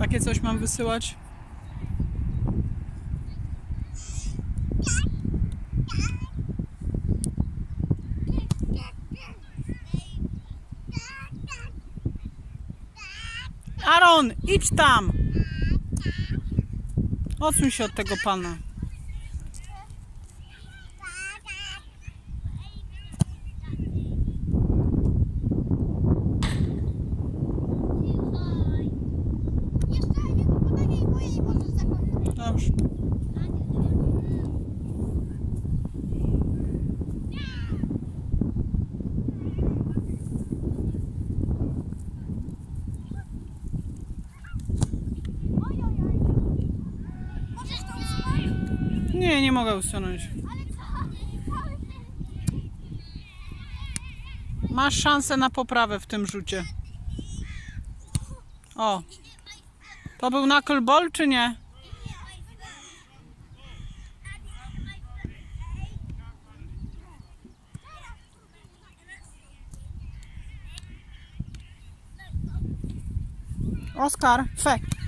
takie coś mam wysyłać? Aaron, idź tam! Odsuń się od tego pana. Nie, nie mogę usunąć. Masz szansę na poprawę w tym rzucie. O. To był knuckleball czy nie? Oskar, fek.